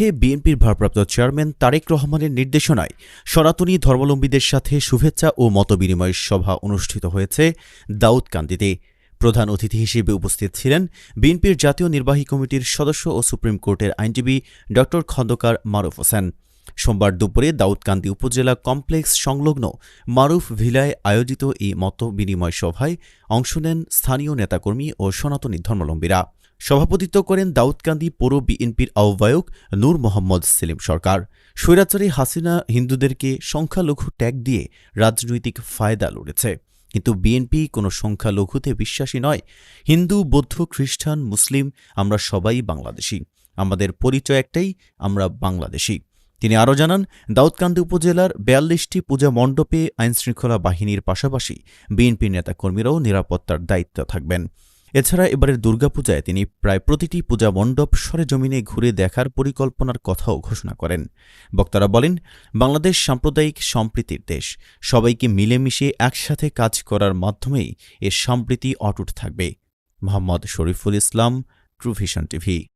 উপলক্ষে বিএনপির ভারপ্রাপ্ত চেয়ারম্যান তারেক রহমানের নির্দেশনায় সনাতনী ধর্মাবলম্বীদের সাথে শুভেচ্ছা ও মতবিনিময় সভা অনুষ্ঠিত হয়েছে দাউদকান্দিতে। প্রধান অতিথি হিসেবে উপস্থিত ছিলেন বিএনপির জাতীয় নির্বাহী কমিটির সদস্য ও সুপ্রিম কোর্টের আইনজীবী ড খন্দকার মারুফ হোসেন। সোমবার দুপুরে দাউদকান্দি উপজেলা কমপ্লেক্স সংলগ্ন মারুফ ভিলায় আয়োজিত এই মত বিনিময় সভায় অংশ নেন স্থানীয় নেতাকর্মী ও সনাতনী ধর্মাবলম্বীরা। সভাপতিত্ব করেন দাউদকান্দি পৌর বিএনপির আহ্বায়ক নূর মোহাম্মদ সেলিম সরকার। স্বৈরাচারী হাসিনা হিন্দুদেরকে সংখ্যালঘু ট্যাগ দিয়ে রাজনৈতিক ফায়দা লড়েছে। কিন্তু বিএনপি কোনো সংখ্যালঘুতে বিশ্বাসী নয়। হিন্দু, বৌদ্ধ, খ্রিস্টান, মুসলিম, আমরা সবাই বাংলাদেশি। আমাদের পরিচয় একটাই, আমরা বাংলাদেশি। তিনি আরও জানান, দাউদকান্দি উপজেলার বিয়াল্লিশটি পূজা মণ্ডপে আইনশৃঙ্খলা বাহিনীর পাশাপাশি বিএনপি নেতাকর্মীরাও নিরাপত্তার দায়িত্ব থাকবেন। এছাড়া এবারের দুর্গাপূজায় তিনি প্রায় প্রতিটি পূজা মণ্ডপ সরেজমিনে ঘুরে দেখার পরিকল্পনার কথাও ঘোষণা করেন। বক্তারা বলেন, বাংলাদেশ সাম্প্রদায়িক সম্প্রীতির দেশ। সবাইকে মিলেমিশে একসাথে কাজ করার মাধ্যমেই এর সম্প্রীতি অটুট থাকবে। Mohammad Shariful Islam Truvision TV